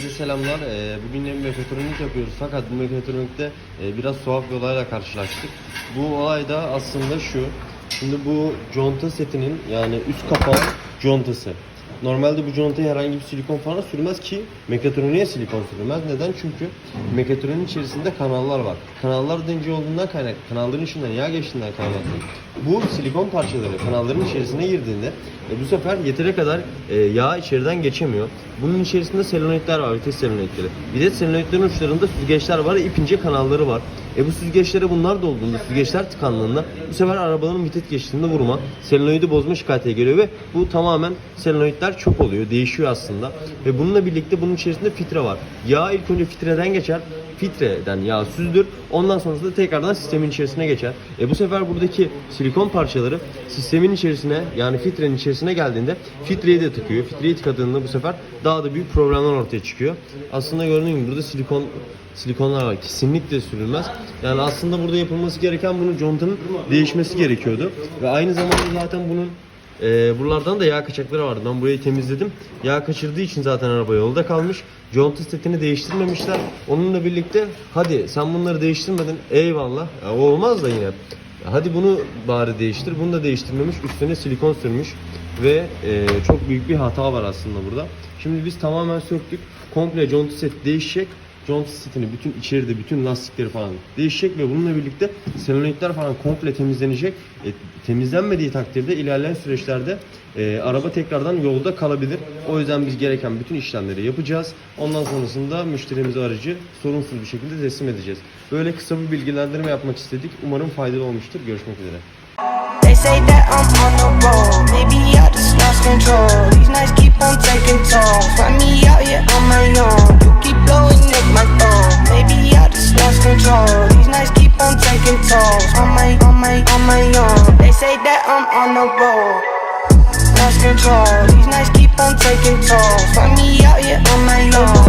Herkese selamlar. Ee, Bugün de mekatronik yapıyoruz fakat bu mekatronikte e, biraz tuhaf bir olayla karşılaştık. Bu olay da aslında şu. Şimdi bu conta setinin yani üst kapağı contası. Normalde bu contaya herhangi bir silikon falan sürmez ki mekatroniğe silikon sürülmez. Neden? Çünkü mekatroniğin içerisinde kanallar var. Kanallar denge olduğundan kaynak, kanalların içinden yağ geçtiğinden kaynaklı. Bu silikon parçaları kanalların içerisine girdiğinde e, bu sefer yeteri kadar e, yağ içeriden geçemiyor. Bunun içerisinde selenoidler var, vites selenoidleri. Vites selenoidlerin uçlarında süzgeçler var, ip ince kanalları var. E bu süzgeçlere bunlar dolduğunda, süzgeçler tıkandığında bu sefer arabanın vites geçtiğinde vurma, selenoidi bozma şikayete geliyor ve bu tamamen selenoidler çöp oluyor, değişiyor aslında. Ve bununla birlikte bunun içerisinde filtre var. Yağ ilk önce filtreden geçer, filtreden yağ süzdür. Ondan sonrasında tekrardan sistemin içerisine geçer. E bu sefer buradaki silikon parçaları sistemin içerisine yani filtrenin içerisine geldiğinde filtreyi de tıkıyor. Filtreyi tıkadığında bu sefer daha da büyük problemler ortaya çıkıyor. Aslında gördüğünüz gibi burada silikon silikonlar var. Kesinlikle sürülmez. Yani aslında burada yapılması gereken bunun contanın değişmesi gerekiyordu. Ve aynı zamanda zaten bunun ee, buralardan da yağ kaçakları vardı. Ben burayı temizledim. Yağ kaçırdığı için zaten araba yolda kalmış. Conta setini değiştirmemişler. Onunla birlikte hadi sen bunları değiştirmedin eyvallah. Ya, olmaz da yine. Hadi bunu bari değiştir. Bunu da değiştirmemiş. Üstüne silikon sürmüş. Ve e, çok büyük bir hata var aslında burada. Şimdi biz tamamen söktük. Komple conta set değişecek. Conta setini bütün içeride bütün lastikleri falan değişecek ve bununla birlikte selenoidler falan komple temizlenecek. E, temizlenmediği takdirde ilerleyen süreçlerde e, araba tekrardan yolda kalabilir. O yüzden biz gereken bütün işlemleri yapacağız. Ondan sonrasında müşterimize aracı sorunsuz bir şekilde teslim edeceğiz. Böyle kısa bir bilgilendirme yapmak istedik. Umarım faydalı olmuştur. Görüşmek üzere. They say that I'm on the road. Maybe I just lost control. taking tolls on my, on my, on my own. They say that I'm on the roll, lost control. These nights keep on taking tolls. Find me out here on my own.